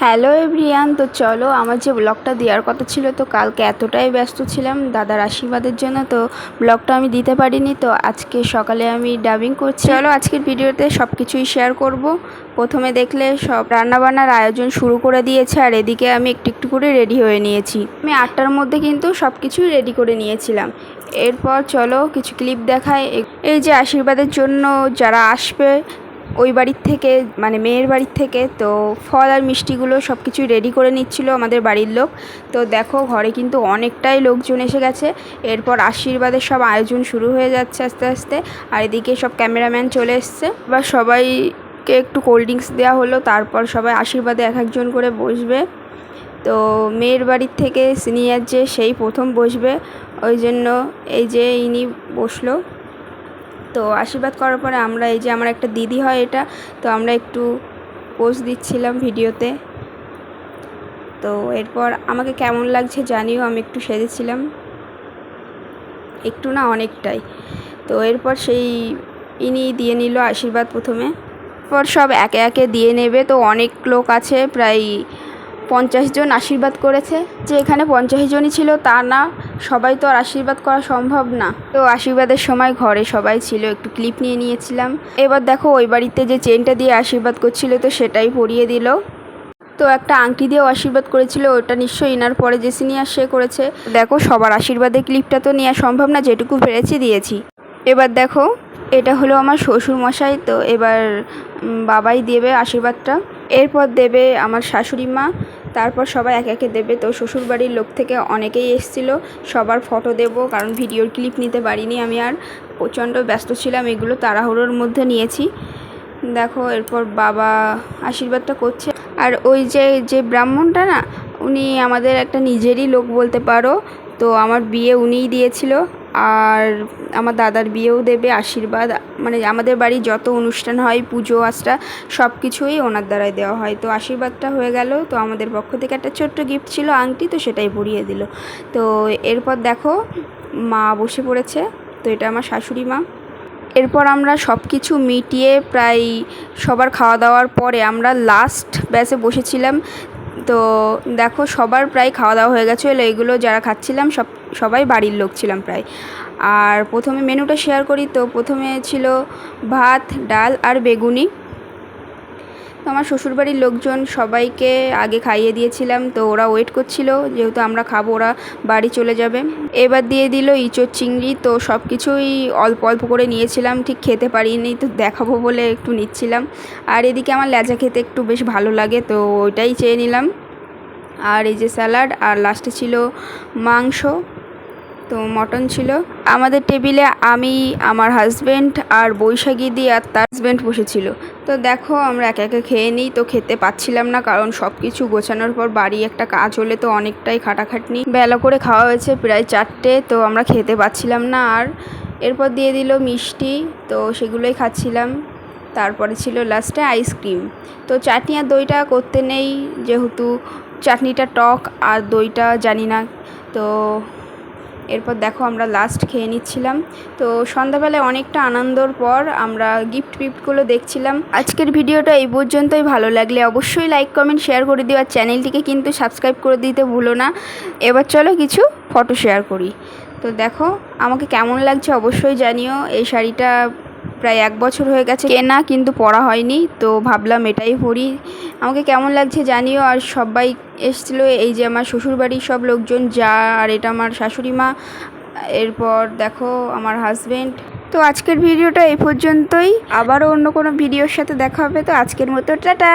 Hello everyone, তো চলো আমার যে ব্লগটা দেওয়ার কথা ছিল, তো কালকে এতটাই ব্যস্ত ছিলাম দাদার আশীর্বাদের জন্য, তো ব্লগটা আমি দিতে পারিনি, তো আজকে সকালে আমি ডাবিং করছি। চলো আজকের ভিডিওতে সব কিছুই শেয়ার করব। প্রথমে দেখলে সব রান্নাবান্নার আয়োজন শুরু করে দিয়েছে, আর এদিকে আমি একটু একটু করে রেডি হয়ে নিয়েছি। আমি আটটার মধ্যে কিন্তু সব কিছুই রেডি করে নিয়েছিলাম। এরপর চলো কিছু ক্লিপ দেখায় এই যে আশীর্বাদের জন্য যারা আসবে ওই বাড়ির থেকে মানে মেয়ের বাড়ির থেকে, তো ফল আর মিষ্টিগুলো সব কিছুই রেডি করে নিচ্ছিল আমাদের বাড়ির লোক। তো দেখো, ঘরে কিন্তু অনেকটাই লোকজন এসে গেছে। এরপর আশীর্বাদের সব আয়োজন শুরু হয়ে যাচ্ছে আস্তে আস্তে, আর এদিকে সব ক্যামেরাম্যান চলে এসছে। বা সবাইকে একটু কোল্ড ড্রিঙ্কস দেওয়া হলো, তারপর সবাই আশীর্বাদে এক একজন করে বসবে। তো মেয়ের বাড়ির থেকে সিনিয়র যে, সেই প্রথম বসবে। ওই জন্য এই যে ইনি বসল। তো আশীর্বাদ করার পরে আমরা এই যে আমার একটা দিদি হয় এটা, তো আমরা একটু পোস্ট দিচ্ছিলাম ভিডিওতে। তো এরপর আমাকে কেমন লাগছে জানিও, আমি একটু সেজেছিলাম একটু না অনেকটাই। তো এরপর সেই ইনি দিয়ে নিল আশীর্বাদ প্রথমে। পর সব একে একে দিয়ে নেবে, তো অনেক লোক আছে, প্রায় পঞ্চাশ জন আশীর্বাদ করেছে। যে এখানে পঞ্চাশ জনই ছিল তা না, সবাই তো আর আশীর্বাদ করা সম্ভব না। তো আশীর্বাদের সময় ঘরে সবাই ছিল, একটু ক্লিপ নিয়ে নিয়েছিলাম। এবার দেখো ওই বাড়িতে যে চেনটা দিয়ে আশীর্বাদ করছিল তো সেটাই পরিয়ে দিল। তো একটা আংটি দিয়েও আশীর্বাদ করেছিল, ওটা নিশ্চয়ই এনার পরে যে সিনিয়র সে করেছে। দেখো সবার আশীর্বাদের ক্লিপটা তো নেওয়া সম্ভব না, যেটুকু পেরেছি দিয়েছি। এবার দেখো, এটা হলো আমার শ্বশুর মশাই তো এবার বাবাই দেবে আশীর্বাদটা। এরপর দেবে আমার শাশুড়ি মা তারপর সবাই একে একে দেবে। তো শ্বশুরবাড়ির লোক থেকে অনেকেই এসছিল। সবার ফটো দেব, কারণ ভিডিওর ক্লিপ নিতে পারিনি আমি আর। প্রচণ্ড ব্যস্ত ছিলাম, এগুলো তাড়াহুড়োর মধ্যে নিয়েছি। দেখো, এরপর বাবা আশীর্বাদটা করছে। আর ওই যে যে ব্রাহ্মণটা না, উনি আমাদের একটা নিজেরই লোক বলতে পারো। তো আমার বিয়ে উনিই দিয়েছিল। আর আমার দাদার বিয়েও দেবে আশীর্বাদ। মানে আমাদের বাড়ি যত অনুষ্ঠান হয়, পুজো আচরা সব কিছুই ওনার দ্বারাই দেওয়া হয়। তো আশীর্বাদটা হয়ে গেল। তো আমাদের পক্ষ থেকে একটা ছোট্ট গিফট ছিল আংটি, তো সেটাই পরিয়ে দিল। তো এরপর দেখো, মা বসে পড়েছে। তো এটা আমার শাশুড়ি মা। এরপর আমরা সব কিছু মিটিয়ে প্রায় সবার খাওয়া দাওয়ার পরে আমরা লাস্ট ব্যাচে বসেছিলাম। তো দেখো, সবার প্রায় খাওয়া দাওয়া হয়ে গেছিল এগুলো যারা খাচ্ছিলাম, সব সবাই বাড়ির লোক ছিলাম প্রায়। আর প্রথমে মেনুটা শেয়ার করি তো, প্রথমে ছিল ভাত, ডাল আর বেগুনি। তো আমার শ্বশুরবাড়ির লোকজন সবাইকে আগে খাইয়ে দিয়েছিলাম, তো ওরা ওয়েট করছিল, যেহেতু আমরা খাব, ওরা বাড়ি চলে যাবে। এবার দিয়ে দিল ইঁচড় চিংড়ি, তো সব কিছুই অল্প অল্প করে নিয়েছিলাম, ঠিক খেতে পারিনি, তো দেখাবো বলে একটু নিচ্ছিলাম। আর এদিকে আমার লেজা খেতে একটু বেশ ভালো লাগে, তো ওইটাই চেয়ে নিলাম। আর এই যে স্যালাড, আর লাস্টে ছিল মাংস। তো মটন ছিল। আমাদের টেবিলে আমি, আমার হাজব্যান্ড আর বৈশাখী দি আর তার হাজব্যান্ড বসেছিল। তো দেখো আমরা একে একে খেয়ে নিই, তো খেতে পাচ্ছিলাম না কারণ সব কিছু গোছানোর পর বাড়ি একটা কাজ হলে তো অনেকটাই খাটাখাটনি। বেলা করে খাওয়া হয়েছে প্রায় চারটে, তো আমরা খেতে পাচ্ছিলাম না আর এরপর দিয়ে দিল মিষ্টি, তো সেগুলোই খাচ্ছিলাম। তারপরে ছিল লাস্টে আইসক্রিম তো চাটনি আর দইটা করতে নেই যেহেতু চাটনিটা টক আর দইটা জানি না। তো এরপর দেখো আমরা লাস্ট খেয়ে নিচ্ছিলাম। তো সন্ধ্যাবেলায় অনেকটা আনন্দর পর আমরা গিফট ফিফটগুলো দেখছিলাম। আজকের ভিডিওটা এই পর্যন্তই। ভালো লাগলে অবশ্যই লাইক কমেন্ট শেয়ার করে দিও। আর চ্যানেলটিকে কিন্তু সাবস্ক্রাইব করে দিতে ভুলো না। এবার চলো কিছু ফটো শেয়ার করি। তো দেখো, আমাকে কেমন লাগছে অবশ্যই জানিও। এই শাড়িটা প্রায় এক বছর হয়ে গেছে কেনা, কিন্তু পড়া হয়নি। তো ভাবলাম এটাই পড়ি। আমাকে কেমন লাগছে জানিও। আর সবাই এসছিল এই যে আমার শ্বশুরবাড়ির সব লোকজন, যা আর এটা আমার শাশুড়ি মা। এরপর দেখো আমার হাজব্যান্ড তো আজকের ভিডিওটা এই পর্যন্তই। আবারও অন্য কোনো ভিডিওর সাথে দেখা হবে। তো আজকের মতো, টাটা!